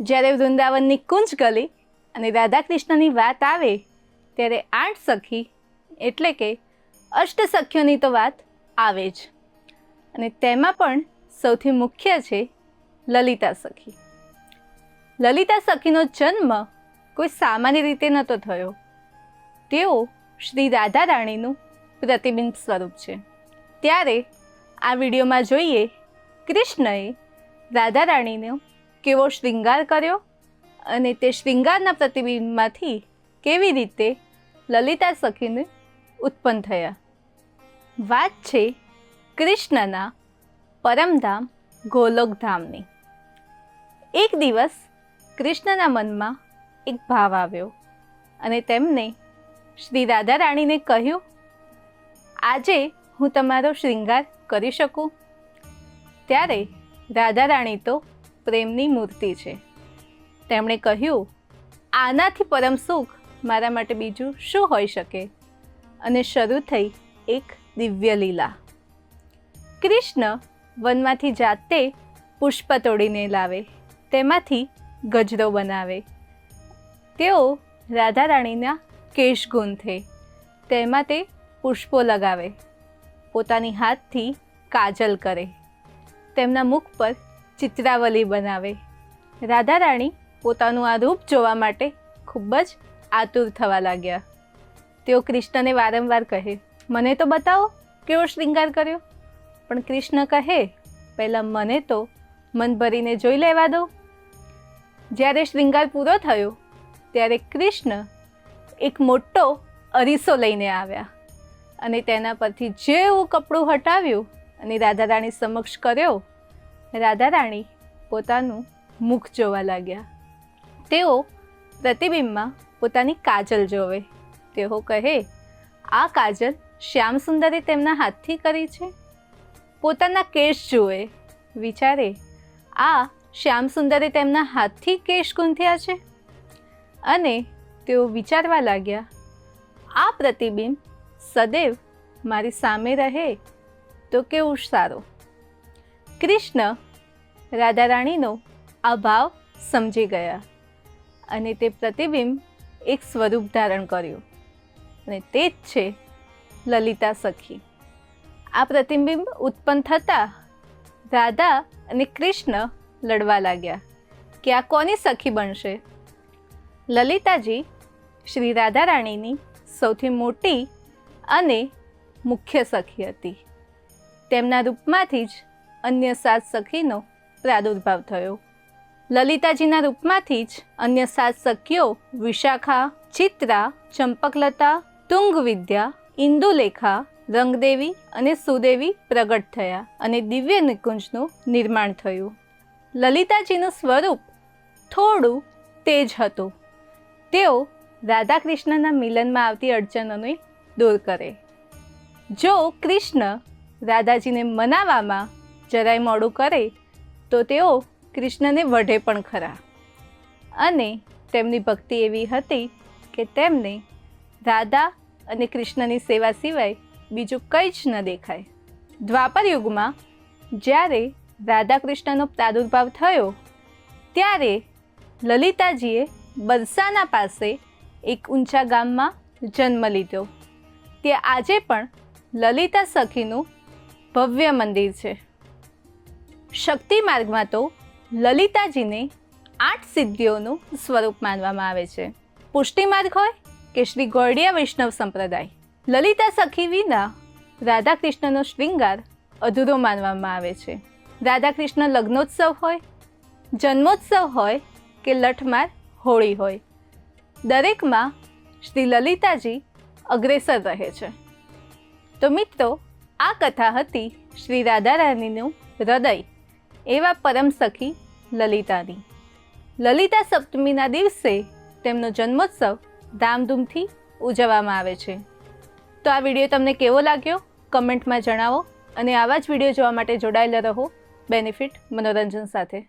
જ્યારે વૃંદાવનની કુંજ ગલી અને રાધા કૃષ્ણની વાત આવે, ત્યારે આઠ સખી એટલે કે અષ્ટ સખ્યોની તો વાત આવે જ. અને તેમાં પણ સૌથી મુખ્ય છે લલિતા સખી. લલિતા સખીનો જન્મ કોઈ સામાન્ય રીતે નહોતો થયો. તેઓ શ્રી રાધા રાણીનું પ્રતિબિંબ સ્વરૂપ છે. ત્યારે આ વિડીયોમાં જોઈએ કૃષ્ણએ રાધા રાણીનો કેવો શ્રૃંગાર કર્યો અને તે શ્રૃંગારના પ્રતિબિંબમાંથી કેવી રીતે લલિતા સખીને ઉત્પન્ન થયા? વાત છે કૃષ્ણના પરમધામ ગોલોકધામની. એક દિવસ કૃષ્ણના મનમાં એક ભાવ આવ્યો અને તેમને શ્રી રાધા રાણીને કહ્યું, આજે હું તમારો શ્રૃંગાર કરી શકું? ત્યારે રાધા રાણી તો પ્રેમની મૂર્તિ છે. તેમણે કહ્યું, આનાથી પરમ સુખ મારા માટે બીજું શું હોઈ શકે? અને શરૂ થઈ એક દિવ્ય લીલા. કૃષ્ણ વનમાંથી જાતે પુષ્પ તોડીને લાવે, તેમાંથી ગજરો બનાવે. તેઓ રાધા રાણીના કેશ ગૂંથે તેમાં તે પુષ્પો લગાવે, પોતાની હાથથી કાજલ કરે. તેમના મુખ પર ચિત્રાવલી બનાવે. રાધા રાણી પોતાનું આ રૂપ જોવા માટે ખૂબ જ આતુર થવા લાગ્યા. તેઓ કૃષ્ણને વારંવાર કહે, મને તો બતાવો કેવો શ્રૃંગાર કર્યો? પણ કૃષ્ણ કહે, પહેલાં મને તો મન ભરીને જોઈ લેવા દો. જ્યારે શ્રૃંગાર પૂરો થયો, ત્યારે કૃષ્ણ એક મોટો અરીસો લઈને આવ્યા અને તેના પરથી જેવું કપડું હટાવ્યું અને રાધા રાણી સમક્ષ કર્યો રાધા રાણી પોતાનું મુખ જોવા લાગ્યા. તેઓ પ્રતિબિંબમાં પોતાની કાજલ જોવે. તેઓ કહે, આ કાજલ શ્યામ સુંદરે તેમના હાથથી કરી છે? પોતાના કેશ જુએ. વિચારે, આ શ્યામ સુંદરે તેમના હાથથી કેશ ગૂંથ્યા છે? અને તેઓ વિચારવા લાગ્યા, આ પ્રતિબિંબ સદૈવ મારી સામે રહે તો કેવું સારું? કૃષ્ણ રાધા રાણીનો આ ભાવ સમજી ગયા અને તે પ્રતિબિંબ એક સ્વરૂપ ધારણ કર્યું. અને તે જ છે લલિતા સખી. આ પ્રતિબિંબ ઉત્પન્ન થતાં રાધા અને કૃષ્ણ લડવા લાગ્યા કે આ કોની સખી બનશે? લલિતાજી શ્રી રાધારાણીની સૌથી મોટી અને મુખ્ય સખી હતી. તેમના રૂપમાંથી જ અન્ય સાત સખીનો પ્રાદુર્ભાવ થયો. લલિતાજીના રૂપમાંથી જ અન્ય સાત સખીઓ વિશાખા, ચિત્રા, ચંપકલતા, તુંગવિદ્યા, ઇન્દુલેખા, રંગદેવી અને સુદેવી પ્રગટ થયા અને દિવ્ય નિકુંજનું નિર્માણ થયું. લલિતાજીનું સ્વરૂપ થોડું તેજ હતું. તેઓ રાધા કૃષ્ણના મિલનમાં આવતી અડચણોને દૂર કરે. જો કૃષ્ણ રાધાજીને મનાવવામાં જરાય મોડું કરે, તો તેઓ કૃષ્ણને વઢે પણ ખરા. અને તેમની ભક્તિ એવી હતી કે તેમને રાધા અને કૃષ્ણની સેવા સિવાય બીજું કંઈ જ ન દેખાય. દ્વાપર યુગમાં જ્યારે રાધા કૃષ્ણનો પ્રાદુર્ભાવ થયો, ત્યારે લલિતાજીએ બરસાના પાસે એક ઊંચા ગામમાં જન્મ લીધો. તે આજે પણ લલિતા સખીનું ભવ્ય મંદિર છે. શક્તિ માર્ગમાં તો લલિતાજીને આઠ સિદ્ધિઓનું સ્વરૂપ માનવામાં આવે છે. પુષ્ટિ માર્ગ હોય કે શ્રી ગોરડિયા વૈષ્ણવ સંપ્રદાય. લલિતા સખી વિના રાધા કૃષ્ણનો શૃંગાર અધૂરો માનવામાં આવે છે. રાધા કૃષ્ણ લગ્નોત્સવ હોય, જન્મોત્સવ હોય કે લઠમાર હોળી હોય. દરેકમાં શ્રી લલિતાજી અગ્રેસર રહે છે. તો મિત્રો, આ કથા હતી શ્રી રાધા રાણીનું હૃદય. એવા પરમ સખી લલિતાની. લલિતા સપ્તમીના દિવસે તેમનો જન્મોત્સવ ધામધૂમથી ઉજવવામાં આવે છે. તો આ વીડિયો તમને કેવો લાગ્યો? કમેન્ટમાં જણાવો અને આવા જ વીડિયો જોવા માટે જોડાયેલા રહો. બેનિફિટ મનોરંજન સાથે.